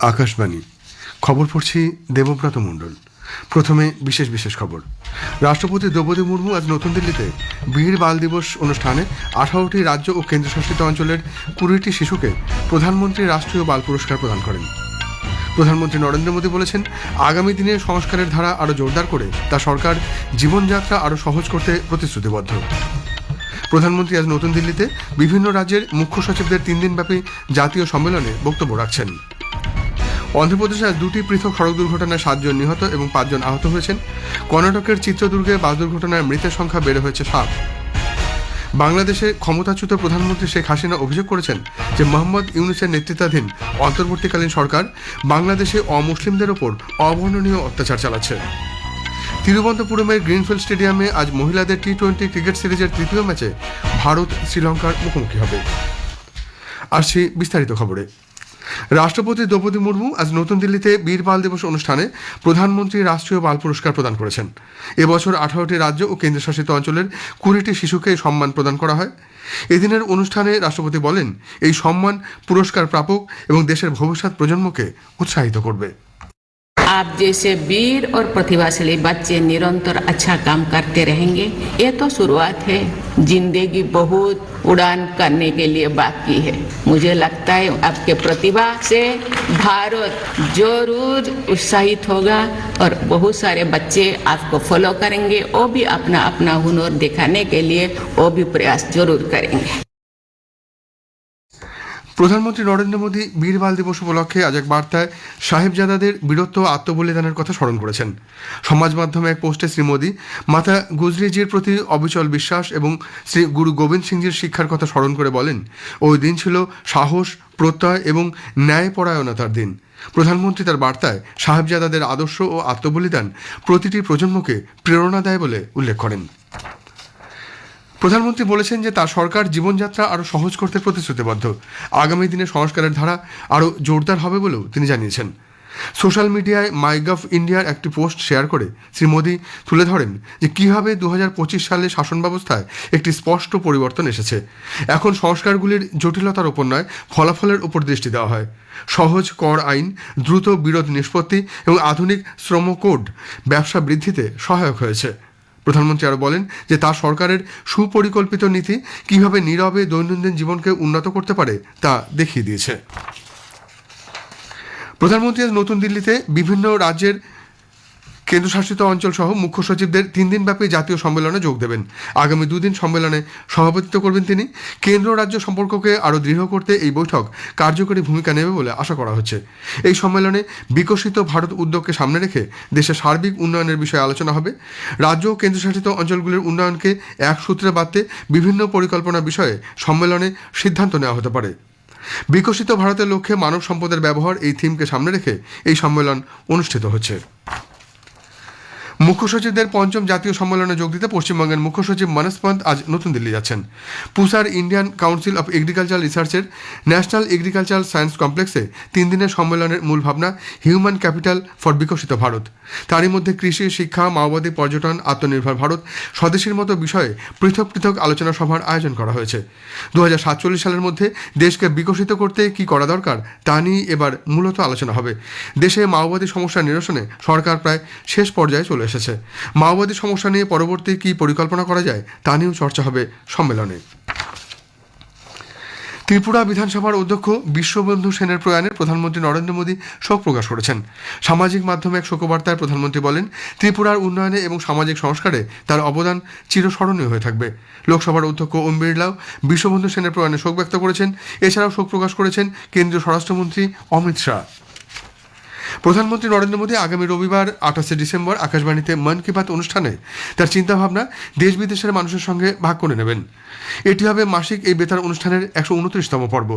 আকাশবাণী। খবর পড়ছি দেবব্রত মণ্ডল। প্রথমে বিশেষ বিশেষ খবর। রাষ্ট্রপতি দ্রৌপদী মুর্মু আজ নতুন দিল্লিতে বীর বাল দিবস অনুষ্ঠানে আঠারোটি রাজ্য ও কেন্দ্রশাসিত অঞ্চলের কুড়িটি শিশুকে প্রধানমন্ত্রী রাষ্ট্রীয় বাল পুরস্কার প্রদান করেন। প্রধানমন্ত্রী নরেন্দ্র মোদী বলেছেন, আগামী দিনে সংস্কারের ধারা আরও জোরদার করে তা সরকার জীবনযাত্রা আরও সহজ করতে প্রতিশ্রুতিবদ্ধ। প্রধানমন্ত্রী আজ নতুন দিল্লিতে বিভিন্ন রাজ্যের মুখ্য সচিবদের তিন দিনব্যাপী জাতীয় সম্মেলনে বক্তব্য রাখছেন। অন্ধ্রপ্রদেশে আজ দুটি পৃথক সড়ক দুর্ঘটনায় সাতজন নিহত এবং পাঁচজন আহত হয়েছেন। কর্ণাটকের চিত্রদুর্গে বাস দুর্ঘটনায় মৃতের সংখ্যা বেড়ে হয়েছে সাত। বাংলাদেশে ক্ষমতাচ্যুত প্রধানমন্ত্রী শেখ হাসিনা অভিযোগ করেছেন যে মোহাম্মদ ইউনুসের নেতৃত্বাধীন অন্তর্বর্তীকালীন সরকার বাংলাদেশে অমুসলিমদের ওপর অবর্ণনীয় অত্যাচার চালাচ্ছে। তিরুবন্তপুরমের গ্রিনফিল্ড স্টেডিয়ামে আজ মহিলাদের টি টোয়েন্টি ক্রিকেট সিরিজের তৃতীয় ম্যাচে ভারত শ্রীলঙ্কার মুখোমুখি হবে। আসছি বিস্তারিত খবরে। রাষ্ট্রপতি দ্রৌপদী মুর্মু আজ নতুন দিল্লিতে বীর বাল দিবস অনুষ্ঠানে প্রধানমন্ত্রী রাষ্ট্রীয় বাল পুরস্কার প্রদান করেছেন। এবছর আঠারোটি রাজ্য ও কেন্দ্রশাসিত অঞ্চলের কুড়িটি শিশুকে সম্মান প্রদান করা হয়। এদিনের অনুষ্ঠানে রাষ্ট্রপতি বলেন, এই সম্মান পুরস্কার প্রাপক এবং দেশের ভবিষ্যৎ প্রজন্মকে উৎসাহিত করবে। आप जैसे वीर और प्रतिभाशाली बच्चे निरंतर अच्छा काम करते रहेंगे। ये तो शुरुआत है। ज़िंदगी बहुत उड़ान करने के लिए बाकी है। मुझे लगता है आपके प्रतिभा से भारत ज़रूर उत्साहित होगा और बहुत सारे बच्चे आपको फॉलो करेंगे। वो भी अपना अपना हुनर दिखाने के लिए वो भी प्रयास ज़रूर करेंगे। প্রধানমন্ত্রী নরেন্দ্র মোদী বীর বাল দিবস উপলক্ষে আজ এক বার্তায় সাহেবজাদাদের বীরত্ব আত্মবলিদানের কথা স্মরণ করেছেন। সমাজ মাধ্যমে এক পোস্টে শ্রী মোদী, মাতা গুজরিজির প্রতি অবিচল বিশ্বাস এবং শ্রী গুরু গোবিন্দ সিংজির শিক্ষার কথা স্মরণ করে বলেন, ওই দিন ছিল সাহস, প্রত্যয় এবং ন্যায়পরায়ণতার দিন। প্রধানমন্ত্রী তার বার্তায় সাহেবজাদাদের আদর্শ ও আত্মবলিদান প্রতিটি প্রজন্মকে প্রেরণা দেয় বলে উল্লেখ করেন। প্রধানমন্ত্রী বলেছেন যে তার সরকার জীবনযাত্রা আরও সহজ করতে প্রতিশ্রুতিবদ্ধ। আগামী দিনে সংস্কারের ধারা আরও জোরদার হবে বলেও তিনি জানিয়েছেন। সোশ্যাল মিডিয়ায় মাইগভ ইন্ডিয়ার একটি পোস্ট শেয়ার করে শ্রী মোদী তুলে ধরেন যে কীভাবে দু হাজার পঁচিশ সালে শাসন ব্যবস্থায় একটি স্পষ্ট পরিবর্তন এসেছে। এখন সংস্কারগুলির জটিলতার ওপর নয়, ফলাফলের উপর দৃষ্টি দেওয়া হয়। সহজ কর আইন, দ্রুত বিরোধ নিষ্পত্তি এবং আধুনিক শ্রম কোড ব্যবসা বৃদ্ধিতে সহায়ক হয়েছে। প্রধানমন্ত্রী আরও বলেন যে তার সরকারের সুপরিকল্পিত নীতি কীভাবে নীরবে দৈনন্দিন জীবনকে উন্নত করতে পারে তা দেখিয়ে দিয়েছে। প্রধানমন্ত্রী নতুন দিল্লিতে বিভিন্ন রাজ্যের কেন্দ্রশাসিত অঞ্চল সহ মুখ্য সচিবদের তিন দিনব্যাপী জাতীয় সম্মেলনে যোগ দেবেন। আগামী দুদিন সম্মেলনে সভাপতিত্ব করবেন তিনি। কেন্দ্র রাজ্য সম্পর্ককে আরও দৃঢ় করতে এই বৈঠক কার্যকরী ভূমিকা নেবে বলে আশা করা হচ্ছে। এই সম্মেলনে বিকশিত ভারত উদ্যোগকে সামনে রেখে দেশের সার্বিক উন্নয়নের বিষয়ে আলোচনা হবে। রাজ্য ও কেন্দ্রশাসিত অঞ্চলগুলির উন্নয়নকে এক সূত্রে বাঁধতে বিভিন্ন পরিকল্পনা বিষয়ে সম্মেলনে সিদ্ধান্ত নেওয়া হতে পারে। বিকশিত ভারতের লক্ষ্যে মানব সম্পদের ব্যবহার এই থিমকে সামনে রেখে এই সম্মেলন অনুষ্ঠিত হচ্ছে। মুখ্য সচিবদের পঞ্চম জাতীয় সম্মেলনে যোগ দিতে পশ্চিমবঙ্গের মুখ্য সচিব মানস পন্ত আজ নতুন দিল্লি যাচ্ছেন। পুসার ইন্ডিয়ান কাউন্সিল অফ এগ্রিকালচার রিসার্চের ন্যাশনাল এগ্রিকালচার সায়েন্স কমপ্লেক্সে তিন দিনের সম্মেলনের মূল ভাবনা, হিউম্যান ক্যাপিটাল ফর বিকশিত ভারত। তারই মধ্যে কৃষি, শিক্ষা, মাওবাদী, পর্যটন, আত্মনির্ভর ভারত স্বদেশীর মতো বিষয়ে পৃথক পৃথক আলোচনা সভার আয়োজন করা হয়েছে। দু হাজার সাতচল্লিশ সালের মধ্যে দেশকে বিকশিত করতে কি করা দরকার, তা নিয়ে এবার মূলত আলোচনা হবে। দেশে মাওবাদী সমস্যা নিরসনে সরকার প্রায় শেষ পর্যায়ে চলে এসেছে। মাওবাদী সমস্যা নিয়ে পরবর্তী কী পরিকল্পনা করা যায়, তা নিয়েও চর্চা হবে সম্মেলনে। ত্রিপুরা বিধানসভার অধ্যক্ষ বিশ্ববন্ধু সেনের প্রয়াণে প্রধানমন্ত্রী নরেন্দ্র মোদী শোক প্রকাশ করেছেন। সামাজিক মাধ্যমে এক শোকবার্তায় প্রধানমন্ত্রী বলেন, ত্রিপুরার উন্নয়নে এবং সামাজিক সংস্কারে তার অবদান চিরস্মরণীয় হয়ে থাকবে। লোকসভার অধ্যক্ষ ওম বিড়লাও বিশ্ববন্ধু সেনের প্রয়াণে শোক ব্যক্ত করেছেন। এছাড়াও শোক প্রকাশ করেছেন কেন্দ্রীয় স্বরাষ্ট্রমন্ত্রী অমিত শাহ। প্রধানমন্ত্রী নরেন্দ্র মোদী আগামী রবিবার, আঠাশে ডিসেম্বর, আকাশবাণীতে মন কি বাত অনুষ্ঠানে তার চিন্তাভাবনা দেশ বিদেশের মানুষের সঙ্গে ভাগ করে নেবেন। এটি হবে মাসিক এই বেতার অনুষ্ঠানের একশো উনত্রিশতম পর্ব।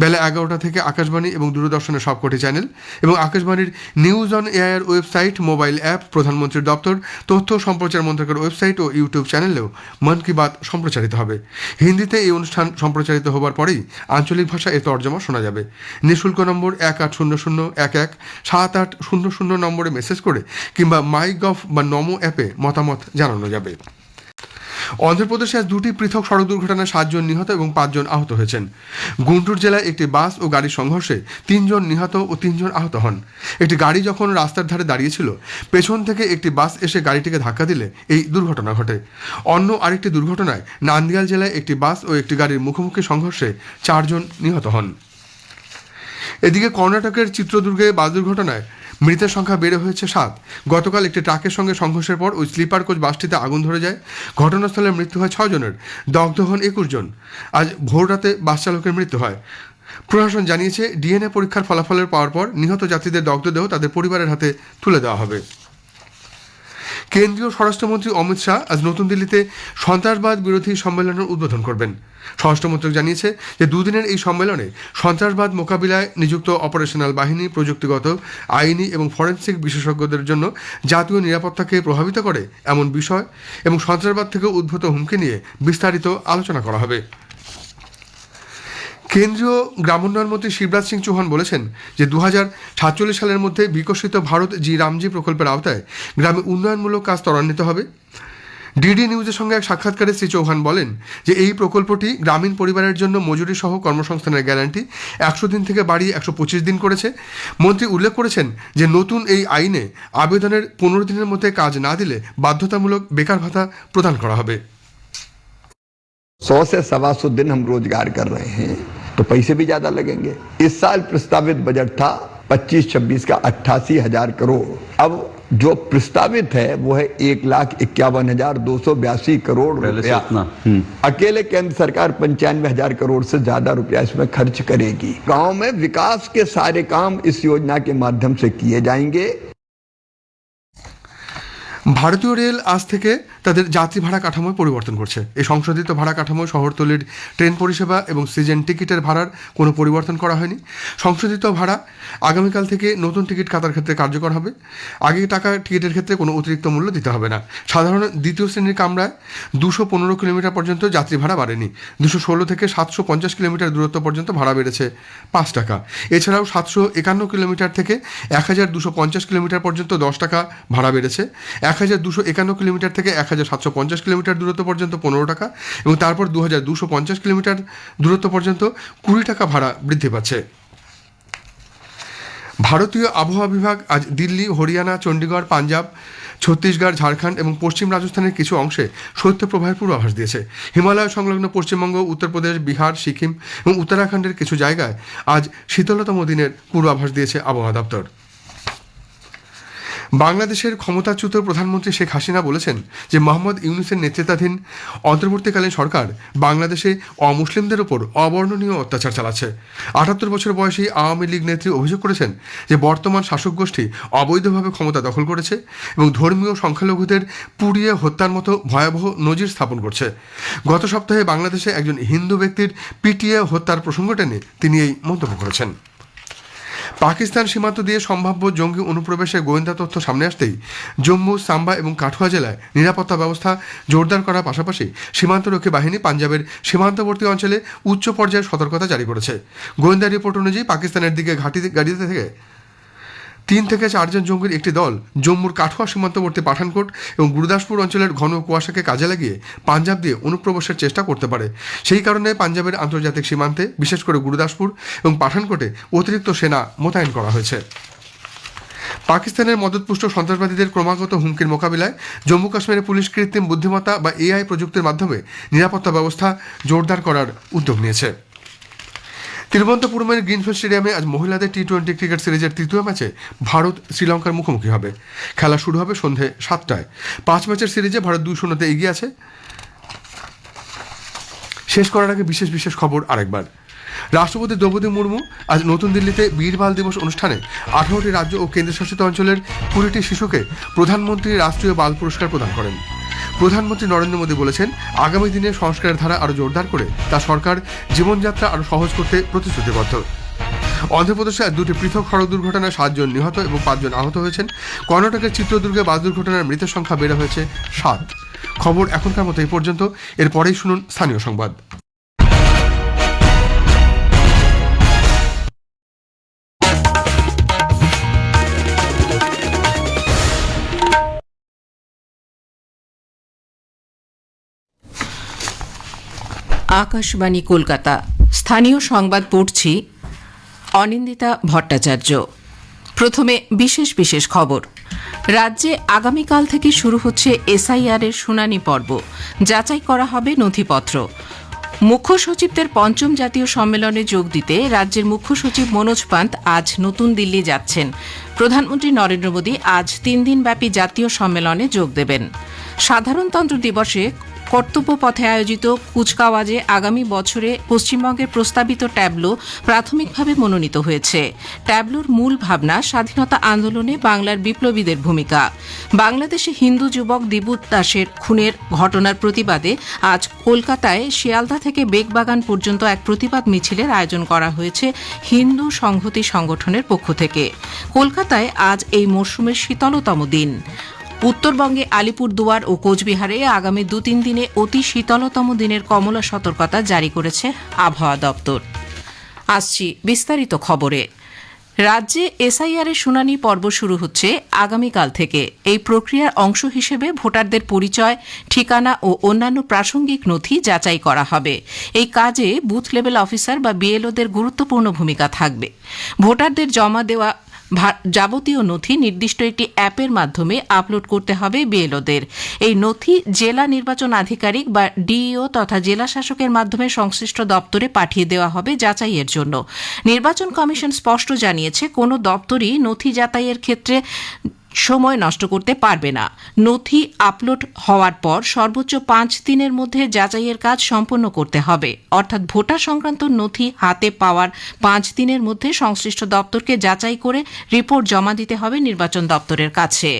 বেলা এগারোটা থেকে আকাশবাণী এবং দূরদর্শনের সবকটি চ্যানেল এবং আকাশবাণীর news on AIR website, mobile app, প্রধানমন্ত্রীর দপ্তর, তথ্য সম্প্রচার মন্ত্রকের ওয়েবসাইট ও ইউটিউব চ্যানেলেও মন কি বাত সম্প্রচারিত হবে। হিন্দিতে এই অনুষ্ঠান সম্প্রচারিত হবার পরেই আঞ্চলিক ভাষা এর তর্জমা শোনা যাবে। নিঃশুল্ক নম্বর এক আট শূন্য শূন্য এক এক সাত আট শূন্য শূন্য নম্বরে মেসেজ করে কিংবা মাই গভ বা নমো অ্যাপে মতামত জানানো যাবে। অন্ধ্রপ্রদেশে আজ দুটি পৃথক সড়ক দুর্ঘটনায় সাতজন নিহত এবং পাঁচজন আহত হয়েছেন। গুন্টুর জেলায় একটি বাস ও গাড়ির সংঘর্ষে তিনজন নিহত ও তিনজন আহত হন। একটি গাড়ি যখন রাস্তার ধারে দাঁড়িয়েছিল, পেছন থেকে একটি বাস এসে গাড়িটিকে ধাক্কা দিলে এই দুর্ঘটনা ঘটে। অন্য আরেকটি দুর্ঘটনায় নান্দিয়াল জেলায় একটি বাস ও একটি গাড়ির মুখোমুখি সংঘর্ষে চারজন নিহত হন। এদিকে কর্ণাটকের চিত্রদুর্গে বাস দুর্ঘটনায় মৃতের সংখ্যা বেড়ে হয়েছে সাত। গতকাল একটি ট্রাকের সঙ্গে সংঘর্ষের পর ওই স্লিপার কোচ বাসটিতে আগুন ধরে যায়। ঘটনাস্থলে মৃত্যু হয় ছজনের দগ্ধ হন একুশ জন। আজ ভোররাতে বাস চালকের মৃত্যু হয়। প্রশাসন জানিয়েছে, ডিএনএ পরীক্ষার ফলাফলের পাওয়ার পর নিহত যাত্রীদের দগ্ধদেহ তাদের পরিবারের হাতে তুলে দেওয়া হবে। কেন্দ্রীয় স্বরাষ্ট্রমন্ত্রী অমিত শাহ আজ নতুন দিল্লিতে সন্ত্রাসবাদ বিরোধী সম্মেলনের উদ্বোধন করবেন। স্বরাষ্ট্রমন্ত্রক জানিয়েছে যে দুদিনের এই সম্মেলনে সন্ত্রাসবাদ মোকাবিলায় নিযুক্ত অপারেশনাল বাহিনী, প্রযুক্তিগত, আইনি এবং ফরেন্সিক বিশেষজ্ঞদের জন্য জাতীয় নিরাপত্তাকে প্রভাবিত করে এমন বিষয় এবং সন্ত্রাসবাদ থেকে উদ্ভূত হুমকি নিয়ে বিস্তারিত আলোচনা করা হবে। কেন্দ্রীয় গ্রামোন্নয়ন মন্ত্রী শিবরাজ সিং চৌহান বলেছেন যে দু সাতচল্লিশ সালের মধ্যে বিকশিত ভারত জি রামজি প্রকল্পের আওতায় গ্রামে উন্নয়নমূলক কাজ ত্বরান্বিত হবে ডিডি নিউজের সঙ্গে এক সাক্ষাৎকারে শ্রী চৌহান বলেন যে এই প্রকল্পটি গ্রামীণ পরিবারের জন্য মজুরি সহ কর্মসংস্থানের গ্যারান্টি একশো দিন থেকে বাড়িয়ে একশো পঁচিশ দিন করেছে মন্ত্রী উল্লেখ করেছেন যে নতুন এই আইনে আবেদনের পনেরো দিনের মধ্যে কাজ না দিলে বাধ্যতামূলক বেকার ভাতা প্রদান করা হবে सौ से सवा सौ दिन हम रोजगार कर रहे हैं तो पैसे भी ज़्यादा लगेंगे। इस साल प्रस्तावित बजट था 25-26 का अट्ठासी हज़ार करोड़। अब जो प्रस्तावित है वो है एक लाख इक्यावन हज़ार दो सौ बयासी करोड़ रुपया। अकेले केंद्र सरकार पंचानवे हज़ार करोड़ से ज़्यादा रुपया इसमें खर्च करेगी। गाँव में विकास के सारे काम इस योजना के माध्यम से किए जाएँगे। ভারতীয় রেল আজ থেকে তাদের যাত্রী ভাড়া কাঠামো পরিবর্তন করছে। এই সংশোধিত ভাড়া কাঠামো, শহরতলির ট্রেন পরিষেবা এবং সিজন টিকিটের ভাড়ার কোনো পরিবর্তন করা হয়নি। সংশোধিত ভাড়া আগামীকাল থেকে নতুন টিকিট কাটার ক্ষেত্রে কার্যকর হবে। আগে টাকা টিকিটের ক্ষেত্রে কোনো অতিরিক্ত মূল্য দিতে হবে না। সাধারণ দ্বিতীয় শ্রেণির কামরায় দুশো পনেরো কিলোমিটার পর্যন্ত যাত্রী ভাড়া বাড়েনি। দুশো ষোলো থেকে সাতশো পঞ্চাশ কিলোমিটার দূরত্ব পর্যন্ত ভাড়া বেড়েছে পাঁচ টাকা। এছাড়াও সাতশো একান্ন কিলোমিটার থেকে এক হাজার দুশো পঞ্চাশ কিলোমিটার পর্যন্ত দশ টাকা ভাড়া বেড়েছে। এক হাজার দুশো একান্ন কিলোমিটার থেকে এক হাজার সাতশো পঞ্চাশ কিলোমিটার দূরত্ব পর্যন্ত পনেরো টাকা এবং তারপর দু হাজার দুশো পঞ্চাশ কিলোমিটার দূরত্ব পর্যন্ত কুড়ি টাকা ভাড়া বৃদ্ধি পাচ্ছে। ভারতীয় আবহাওয়া বিভাগ আজ দিল্লি, হরিয়ানা চণ্ডীগড় পাঞ্জাব, ছত্তিশগড়, ঝাড়খণ্ড এবং পশ্চিম রাজস্থানের কিছু অংশে শৈত্যপ্রবাহের পূর্বাভাস দিয়েছে। হিমালয় সংলগ্ন পশ্চিমবঙ্গ, উত্তরপ্রদেশ, বিহার, সিকিম এবং উত্তরাখণ্ডের কিছু জায়গায় আজ শীতলতম দিনের পূর্বাভাস দিয়েছে আবহাওয়া দপ্তর। বাংলাদেশের ক্ষমতাচ্যুত প্রধানমন্ত্রী শেখ হাসিনা বলেছেন যে মোহাম্মদ ইউনুসের নেতৃত্বাধীন অন্তর্বর্তীকালীন সরকার বাংলাদেশে অমুসলিমদের ওপর অবর্ণনীয় অত্যাচার চালাচ্ছে। আটাত্তর বছর বয়সী আওয়ামী লীগ নেত্রী অভিযোগ করেছেন যে বর্তমান শাসক গোষ্ঠী অবৈধভাবে ক্ষমতা দখল করেছে এবং ধর্মীয় সংখ্যালঘুদের পুড়িয়ে হত্যার মতো ভয়াবহ নজির স্থাপন করছে। গত সপ্তাহে বাংলাদেশে একজন হিন্দু ব্যক্তির পিটিয়ে হত্যার প্রসঙ্গ টেনে তিনি এই মন্তব্য করেছেন। পাকিস্তান সীমান্ত দিয়ে সম্ভাব্য জঙ্গি অনুপ্রবেশের গোয়েন্দা তথ্য সামনে আসতেই জম্মু, সাম্বা এবং কাঠুয়া জেলায় নিরাপত্তা ব্যবস্থা জোরদার করার পাশাপাশি সীমান্তরক্ষী বাহিনী পাঞ্জাবের সীমান্তবর্তী অঞ্চলে উচ্চ পর্যায়ের সতর্কতা জারি করেছে। গোয়েন্দা রিপোর্ট অনুযায়ী পাকিস্তানের দিকে ঘাঁটি গাড়িতে থেকে তিন থেকে চারজন জঙ্গির একটি দল জম্মুর কাঠুয়া সীমান্তবর্তী পাঠানকোট এবং গুরুদাসপুর অঞ্চলের ঘন কুয়াশাকে কাজে লাগিয়ে পাঞ্জাব দিয়ে অনুপ্রবেশের চেষ্টা করতে পারে। সেই কারণে পাঞ্জাবের আন্তর্জাতিক সীমান্তে, বিশেষ করে গুরুদাসপুর এবং পাঠানকোটে অতিরিক্ত সেনা মোতায়েন করা হয়েছে। পাকিস্তানের মদতপুষ্ট সন্ত্রাসবাদীদের ক্রমাগত হুমকির মোকাবিলায় জম্মু কাশ্মীরের পুলিশ কৃত্রিম বুদ্ধিমত্তা বা এআই প্রযুক্তির মাধ্যমে নিরাপত্তা ব্যবস্থা জোরদার করার উদ্যোগ নিয়েছে। তিরুবন্তপুরমের গ্রিনফিল্ড স্টেডিয়ামে আজ মহিলাদের টি টোয়েন্টি ক্রিকেট সিরিজের তৃতীয় ম্যাচে ভারত শ্রীলঙ্কার মুখোমুখি হবে। খেলা শুরু হবে সন্ধে সাতটায়। পাঁচ ম্যাচের সিরিজে ভারত দুই শূন্যতে এগিয়ে আছে। শেষ করার আগে বিশেষ বিশেষ খবর আরেকবার। রাষ্ট্রপতি দ্রৌপদী মুর্মু আজ নতুন দিল্লিতে বীর বাল দিবস অনুষ্ঠানে আঠারোটি রাজ্য ও কেন্দ্রশাসিত অঞ্চলের কুড়িটি শিশুকে প্রধানমন্ত্রী রাষ্ট্রীয় বাল পুরস্কার প্রদান করেন। প্রধানমন্ত্রী নরেন্দ্র মোদী বলেছেন, আগামী দিনে সংস্কারের ধারা আরও জোরদার করে তা সরকার জীবনযাত্রা আরও সহজ করতে প্রতিশ্রুতিবদ্ধ। অন্ধ্রপ্রদেশে আজ দুটি পৃথক সড়ক দুর্ঘটনায় সাতজন নিহত এবং পাঁচজন আহত হয়েছেন। কর্ণাটকের চিত্রদুর্গে বাস দুর্ঘটনার মৃতের সংখ্যা বেড়ে হয়েছে সাত। খবর এখনকার মতো এই পর্যন্ত। এরপরেই শুনুন স্থানীয় সংবাদ। আকাশবাণী কলকাতা। স্থানীয় সংবাদ পড়ছি অনিন্দিতা ভট্টাচার্য। প্রথমে বিশেষ বিশেষ খবর। রাজ্যে আগামীকাল থেকে শুরু হচ্ছে এসআইআর এর শুনানি পর্ব। যাচাই করা হবে নথিপত্র। মুখ্য সচিবদের পঞ্চম জাতীয় সম্মেলনে যোগ দিতে রাজ্যের মুখ্য সচিব মনোজ পান্ত আজ নতুন দিল্লি যাচ্ছেন। প্রধানমন্ত্রী নরেন্দ্র মোদী আজ তিন দিনব্যাপী জাতীয় সম্মেলনে যোগ দেবেন। সাধারণতন্ত্র দিবসে কর্তব্য পথে আয়োজিত কুচকাওয়াজে আগামী বছরে পশ্চিমবঙ্গের প্রস্তাবিত ট্যাবলো প্রাথমিকভাবে মনোনীত হয়েছে। ট্যাবলোর মূল ভাবনা স্বাধীনতা আন্দোলনে বাংলার বিপ্লবীদের ভূমিকা। বাংলাদেশে হিন্দু যুবক দিবুত দাসের খুনের ঘটনার প্রতিবাদে আজ কলকাতায় শিয়ালদা থেকে বেগবাগান পর্যন্ত এক প্রতিবাদ মিছিলের আয়োজন করা হয়েছে হিন্দু সংহতি সংগঠনের পক্ষ থেকে। কলকাতায় আজ এই মরশুমের শীতলতম দিন। উত্তরবঙ্গে আলিপুরদুয়ার ও কোচবিহারে আগামী দু তিন দিনে অতি শীতলতম দিনের কমলা সতর্কতা জারি করেছে আবহাওয়া দপ্তর। আসছি বিস্তারিত খবরে। রাজ্যে এসআইআর এর শুনানি পর্ব শুরু হচ্ছে আগামীকাল থেকে। এই প্রক্রিয়ার অংশ হিসেবে ভোটারদের পরিচয়, ঠিকানা ও অন্যান্য প্রাসঙ্গিক নথি যাচাই করা হবে। এই কাজে বুথ লেভেল অফিসার বা বিএলওদের গুরুত্বপূর্ণ ভূমিকা থাকবে। ভোটারদের জমা দেওয়া যাবতীয় নথি নির্দিষ্ট একটি অ্যাপের মাধ্যমে আপলোড করতে হবে বিএলওদের। এই নথি জেলা নির্বাচন আধিকারিক বা ডিইও তথা জেলা শাসকের মাধ্যমে সংশ্লিষ্ট দপ্তরে পাঠিয়ে দেওয়া হবে যাচাইয়ের জন্য। নির্বাচন কমিশন স্পষ্ট জানিয়েছে, কোনো দপ্তরই নথি যাচাইয়ের ক্ষেত্রে সময় নষ্ট করতে পারবে না। নথি আপলোড হওয়ার পর সর্বোচ্চ পাঁচ দিনের মধ্যে যাচাইয়ের কাজ সম্পন্ন করতে হবে। অর্থাৎ ভোটার সংক্রান্ত নথি হাতে পাওয়ার পাঁচ দিনের মধ্যে সংশ্লিষ্ট দপ্তরকে যাচাই করে রিপোর্ট জমা দিতে হবে নির্বাচন দপ্তরের কাছে।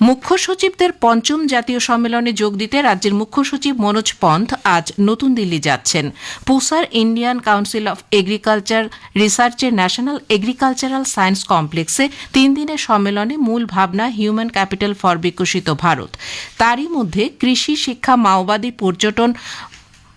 মুখ্য সচিবদের পঞ্চম জাতীয় সম্মেলনে যোগ দিতে রাজ্যের মুখ্য সচিব মনোজ পন্থ আজ নতুন দিল্লি যাচ্ছেন। পুসার ইন্ডিয়ান কাউন্সিল অফ এগ্রিকালচার রিসার্চের ন্যাশনাল এগ্রিকালচারাল সায়েন্স কমপ্লেক্সে তিন দিনের সম্মেলনে মূল ভাবনা হিউম্যান ক্যাপিটাল ফর বিকশিত ভারত। তারই মধ্যে কৃষি শিক্ষা মাওবাদী পর্যটন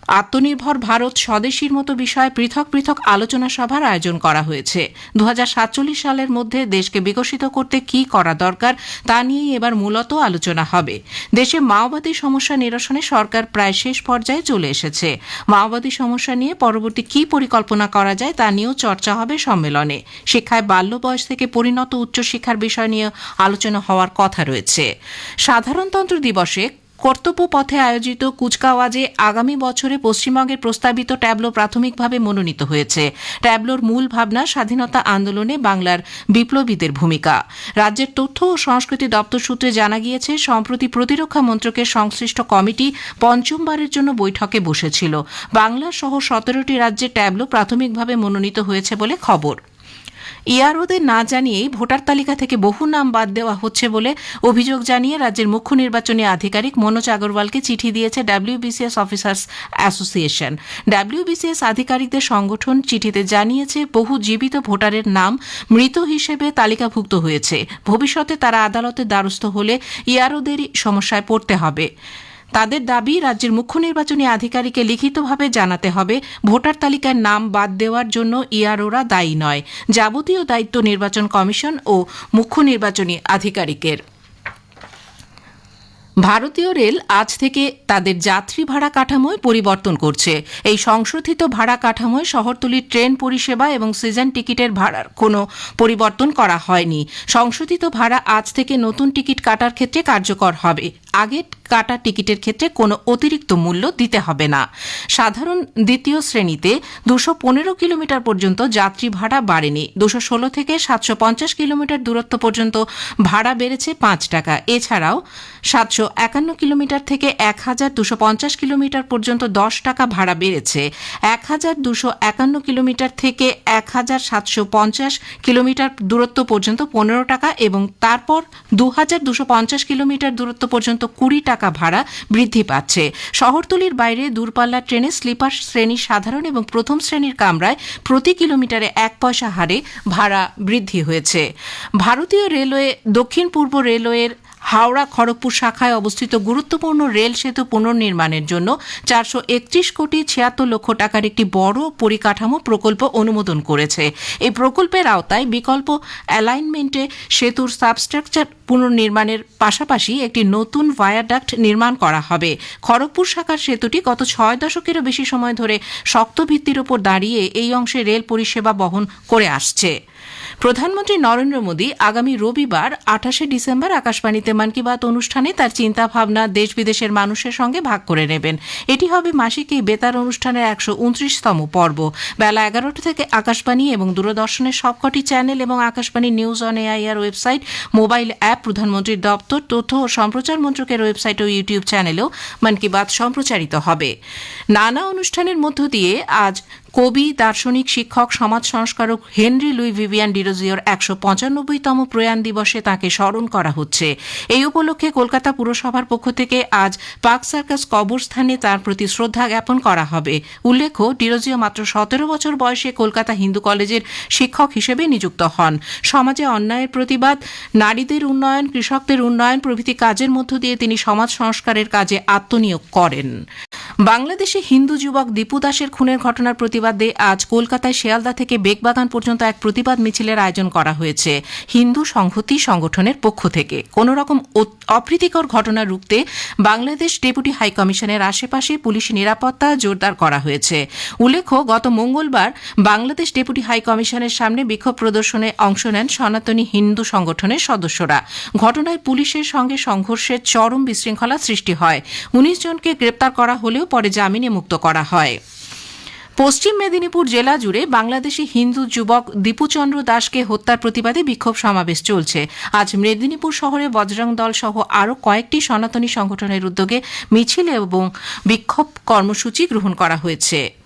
আত্মনির্ভর ভারত স্বদেশীর মতো বিষয়ে পৃথক পৃথক আলোচনা সভার আয়োজন করা হয়েছে। দু হাজার সাতচল্লিশ সালের মধ্যে দেশকে বিকশিত করতে কি করা দরকার তা নিয়েই এবার মূলত আলোচনা হবে। দেশে মাওবাদী সমস্যা নিরসনে সরকার প্রায় শেষ পর্যায়ে চলে এসেছে। মাওবাদী সমস্যা নিয়ে পরবর্তী কি পরিকল্পনা করা যায় তা নিয়েও চর্চা হবে সম্মেলনে। শিক্ষায় বাল্য বয়স থেকে পরিণত উচ্চশিক্ষার বিষয় নিয়ে আলোচনা হওয়ার কথা রয়েছে। সাধারণতন্ত্র দিবসে কর্তব্য পথে আয়োজিত কুচকাওয়াজে আগামী বছরে পশ্চিমবঙ্গের প্রস্তাবিত ট্যাবলো প্রাথমিকভাবে মনোনীত হয়েছে। ট্যাবলোর মূল ভাবনা স্বাধীনতা আন্দোলনে বাংলার বিপ্লবীদের ভূমিকা। রাজ্যের তথ্য ও সংস্কৃতি দপ্তর সূত্রে জানা গিয়েছে, সম্প্রতি প্রতিরক্ষা মন্ত্রকের সংশ্লিষ্ট কমিটি পঞ্চমবারের জন্য বৈঠকে বসেছিল। বাংলা সহ সতেরোটি রাজ্যে ট্যাবলো প্রাথমিকভাবে মনোনীত হয়েছে বলে খবর। ইআরওদের না জানিয়েই ভোটার তালিকা থেকে বহু নাম বাদ দেওয়া হচ্ছে বলে অভিযোগ জানিয়ে রাজ্যের মুখ্য নির্বাচনী আধিকারিক মনোজ আগরওয়ালকে চিঠি দিয়েছে ডাব্লিউবিসিএস অফিসার্স অ্যাসোসিয়েশন। ডাব্লিউবিসিএস আধিকারিকদের সংগঠন চিঠিতে জানিয়েছে, বহু জীবিত ভোটারের নাম মৃত হিসেবে তালিকাভুক্ত হয়েছে। ভবিষ্যতে তারা আদালতের দ্বারস্থ হলে ইআরওদেরই সমস্যায় পড়তে হবে। তাদের দাবি, রাজ্যের মুখ্য নির্বাচনী আধিকারিককে লিখিতভাবে জানাতে হবে, ভোটার তালিকায় নাম বাদ দেওয়ার জন্য ইআরওরা দায়ী নয়। যাবতীয় দায়িত্ব নির্বাচন কমিশন ও মুখ্য নির্বাচনী আধিকারিকের। ভারতীয় রেল আজ থেকে তাদের যাত্রী ভাড়া কাঠামোয় পরিবর্তন করছে। এই সংশোধিত ভাড়া কাঠামোয় শহরতলির ট্রেন পরিষেবা এবং সিজন টিকিটের ভাড়ার কোনো পরিবর্তন করা হয়নি। সংশোধিত ভাড়া আজ থেকে নতুন টিকিট কাটার ক্ষেত্রে কার্যকর হবে। আগে কাটা টিকিটের ক্ষেত্রে কোনো অতিরিক্ত মূল্য দিতে হবে না। সাধারণ দ্বিতীয় শ্রেণীতে দুশো পনেরো কিলোমিটার পর্যন্ত যাত্রী ভাড়া বাড়েনি। দুশো ষোলো থেকে সাতশো পঞ্চাশ কিলোমিটার দূরত্ব পর্যন্ত ভাড়া বেড়েছে পাঁচ টাকা। এছাড়াও সাতশো একান্ন কিলোমিটার থেকে এক হাজার দুশো পঞ্চাশ কিলোমিটার পর্যন্ত দশ টাকা ভাড়া বেড়েছে। এক হাজার দুশো একান্ন কিলোমিটার থেকে এক হাজার সাতশো পঞ্চাশ কিলোমিটার দূরত্ব পর্যন্ত পনেরো টাকা এবং তারপর দু হাজার দুশো পঞ্চাশ কিলোমিটার দূরত্ব পর্যন্ত কুড়ি টাকা ভাড়া বৃদ্ধি পাচ্ছে। শহরতলির বাইরে দূরপাল্লার ট্রেনে স্লিপার শ্রেণি সাধারণ এবং প্রথম শ্রেণির কামরায় প্রতি কিলোমিটারে এক পয়সা হারে ভাড়া বৃদ্ধি হয়েছে। ভারতীয় রেলওয়ে দক্ষিণ পূর্ব রেলওয়ের হাওড়া খড়গপুর শাখায় অবস্থিত গুরুত্বপূর্ণ রেল সেতু পুনর্নির্মাণের জন্য চারশো একত্রিশ কোটি ছিয়াত্তর লক্ষ টাকার একটি বড় পরিকাঠামো প্রকল্প অনুমোদন করেছে। এই প্রকল্পের আওতায় বিকল্প অ্যালাইনমেন্টে সেতুর সাবস্ট্রাকচার পুনর্নির্মাণের পাশাপাশি একটি নতুন ভায়াডাক্ট নির্মাণ করা হবে। খড়গপুর শাখার সেতুটি গত ছয় দশকেরও বেশি সময় ধরে শক্ত ভিত্তির ওপর দাঁড়িয়ে এই অংশে রেল পরিষেবা বহন করে আসছে। প্রধানমন্ত্রী নরেন্দ্র মোদী আগামী রবিবার আঠাশে ডিসেম্বর আকাশবাণীতে মন কি বাত অনুষ্ঠানে তার চিন্তা ভাবনা দেশ বিদেশের মানুষের সঙ্গে ভাগ করে নেবেন। এটি হবে মাসিক এই বেতার অনুষ্ঠানের একশো উনত্রিশতম পর্ব। বেলা এগারোটা থেকে আকাশবাণী এবং দূরদর্শনের সবকটি চ্যানেল এবং Akashvani news on AIR website, mobile app, প্রধানমন্ত্রীর দপ্তর, তথ্য ও সম্প্রচার মন্ত্রকের ওয়েবসাইট ও ইউটিউব চ্যানেলেও মন কি বাত সম্প্রচারিত হবে। নানা অনুষ্ঠানের মধ্য দিয়ে আজ কবি, দার্শনিক, শিক্ষক, সমাজ সংস্কারক হেনরি লুই ভিভিয়ান ডিরোজিওর একশো পঁচানব্বইতম প্রয়াণ দিবসে তাকে স্মরণ করা হচ্ছে। এই উপলক্ষে কলকাতা পুরসভার পক্ষ থেকে আজ পার্ক সার্কাস কবরস্থানে তার প্রতি শ্রদ্ধা জ্ঞাপন করা হবে। উল্লেখ্য, ডিরোজিও মাত্র সতেরো বছর বয়সে কলকাতা হিন্দু কলেজের শিক্ষক হিসেবে নিযুক্ত হন। সমাজে অন্যায়ের প্রতিবাদ, নারীদের উন্নয়ন, কৃষকদের উন্নয়ন প্রভৃতি কাজের মধ্য দিয়ে তিনি সমাজ সংস্কারের কাজে আত্মনিয়োগ করেন। বাংলাদেশে হিন্দু যুবক দীপু দাসের খুনের ঘটনার প্রতিবাদে আজ কলকাতায় শিয়ালদা থেকে বেগবাগান পর্যন্ত এক প্রতিবাদ মিছিলের আয়োজন করা হয়েছে হিন্দু সংহতি সংগঠনের পক্ষ থেকে। কোন রকম অপ্রীতিকর ঘটনা রুখতে বাংলাদেশ ডেপুটি হাই কমিশনের আশেপাশে পুলিশ নিরাপত্তা জোরদার করা হয়েছে। উল্লেখ্য, গত মঙ্গলবার বাংলাদেশ ডেপুটি হাই কমিশনের সামনে বিক্ষোভ প্রদর্শনে অংশ নেন সনাতনী হিন্দু সংগঠনের সদস্যরা। ঘটনায় পুলিশের সঙ্গে সংঘর্ষের চরম বিশৃঙ্খলা সৃষ্টি হয়। উনিশ জনকে গ্রেপ্তার করা হলেও পরে জামিনে মুক্ত করা হয়। পশ্চিম মেদিনীপুর জেলা জুড়ে বাংলাদেশি হিন্দু যুবক দীপুচন্দ্র দাসকে হত্যার প্রতিবাদে বিক্ষোভ সমাবেশ চলছে। আজ মেদিনীপুর শহরে বজরং দল সহ আরও কয়েকটি সনাতনী সংগঠনের উদ্যোগে মিছিল এবং বিক্ষোভ কর্মসূচি গ্রহণ করা হয়েছে।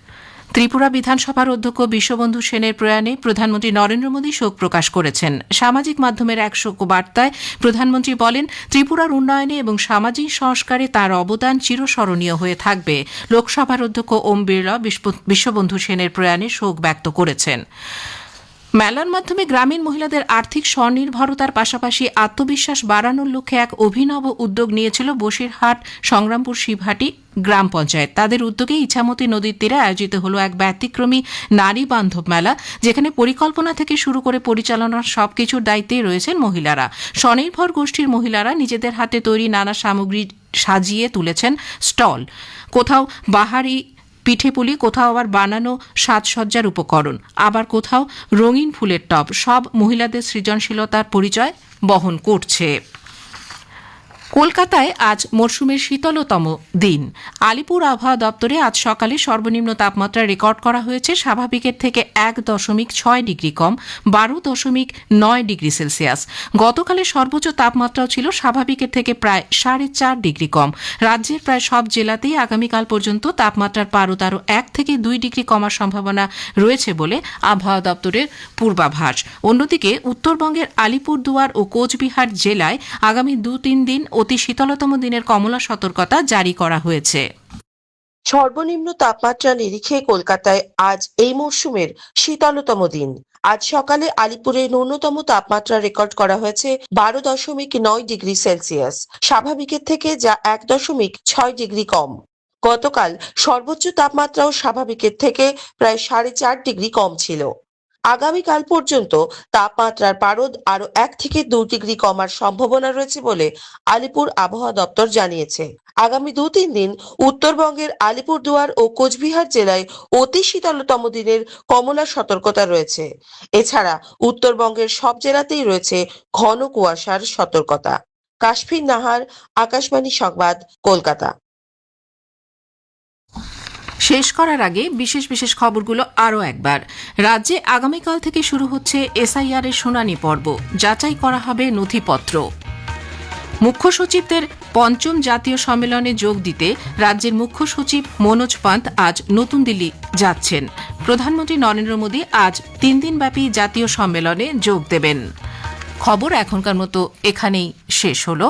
ত্রিপুরা বিধানসভার অধ্যক্ষ বিশ্ববন্ধু সেনের প্রয়াণে প্রধানমন্ত্রী নরেন্দ্র মোদী শোক প্রকাশ করেছেন। সামাজিক মাধ্যমের এক শোক বার্তায় প্রধানমন্ত্রী বলেন, ত্রিপুরার উন্নয়নে এবং সামাজিক সংস্কারে তার অবদান চিরস্মরণীয় হয়ে থাকবে। লোকসভার অধ্যক্ষ ওম বিড়লা বিশ্ববন্ধু সেনের প্রয়াণে শোক ব্যক্ত করেছেন। মেলার মাধ্যমে গ্রামীণ মহিলাদের আর্থিক স্বনির্ভরতার পাশাপাশি আত্মবিশ্বাস বাড়ানোর লক্ষ্যে এক অভিনব উদ্যোগ নিয়েছিল বসিরহাট সংগ্রামপুর শিবহাটি গ্রাম পঞ্চায়েত। তাদের উদ্যোগে ইছামতি নদীর তীরে আয়োজিত হলো এক ব্যতিক্রমী নারী বান্ধব মেলা, যেখানে পরিকল্পনা থেকে শুরু করে পরিচালনার সবকিছুর দায়িত্বেই রয়েছেন মহিলারা। স্বনির্ভর গোষ্ঠীর মহিলারা নিজেদের হাতে তৈরি নানা সামগ্রী সাজিয়ে তুলেছেন স্টল। কোথাও বাহারি পিঠেপুলি কোথাও আবার বানানো সাজসজ্জার উপকরণ। আবার কোথাও রঙিন ফুলের টব। সব মহিলাদের সৃজনশীলতার পরিচয় বহন করছে। কলকাতায় আজ মরশুমের শীতলতম দিন। আলিপুর আবহাওয়া দপ্তরে আজ সকালে সর্বনিম্ন তাপমাত্রা রেকর্ড করা হয়েছে, স্বাভাবিকের থেকে এক দশমিক ছয় ডিগ্রি কম, বারো দশমিক নয় ডিগ্রি সেলসিয়াস। গতকালের সর্বোচ্চ তাপমাত্রাও ছিল স্বাভাবিকের থেকে প্রায় সাড়ে চার ডিগ্রি কম। রাজ্যের প্রায় সব জেলাতেই আগামীকাল পর্যন্ত তাপমাত্রার পারদ আরও এক থেকে দুই ডিগ্রি কমার সম্ভাবনা রয়েছে বলে আবহাওয়া দপ্তরের পূর্বাভাস। অন্যদিকে উত্তরবঙ্গের আলিপুরদুয়ার ও কোচবিহার জেলায় আগামী দু তিন দিন অতি শীতলতম দিনের কমলা সতর্কতা জারি করা হয়েছে। সর্বনিম্ন তাপমাত্রা নিরিখে কলকাতায় আজ এই মরশুমের শীতলতম দিন। আজ সকালে আলিপুরে ন্যূনতম তাপমাত্রা রেকর্ড করা হয়েছে বারো দশমিক নয় ডিগ্রি সেলসিয়াস। স্বাভাবিকের থেকে যা এক দশমিক ছয় ডিগ্রি কম। গতকাল সর্বোচ্চ তাপমাত্রাও স্বাভাবিকের থেকে প্রায় সাড়ে চার ডিগ্রি কম ছিল। আগামীকাল পর্যন্ত তাপমাত্রার পারদ আরও এক থেকে দু ডিগ্রি কমার সম্ভাবনা রয়েছে বলে আলিপুর আবহাওয়া দপ্তর জানিয়েছে। আগামী দু তিন দিন উত্তরবঙ্গের আলিপুরদুয়ার ও কোচবিহার জেলায় অতি শীতলতম দিনের কমলা সতর্কতা রয়েছে। এছাড়া উত্তরবঙ্গের সব জেলাতেই রয়েছে ঘন কুয়াশার সতর্কতা। কাশ্মীর নাহার, আকাশবাণী সংবাদ, কলকাতা। শেষ করার আগে বিশেষ বিশেষ খবরগুলো আরও একবার। রাজ্যে আগামীকাল থেকে শুরু হচ্ছে এসআইআর এর শুনানি পর্ব। যাচাই করা হবে নথিপত্র। মুখ্য সচিবদের পঞ্চম জাতীয় সম্মেলনে যোগ দিতে রাজ্যের মুখ্য সচিব মনোজ পান্ত আজ নতুন দিল্লি যাচ্ছেন। প্রধানমন্ত্রী নরেন্দ্র মোদী আজ তিন দিনব্যাপী জাতীয় সম্মেলনে যোগ দেবেন। খবর এখনকার মতো এখানেই শেষ হলো।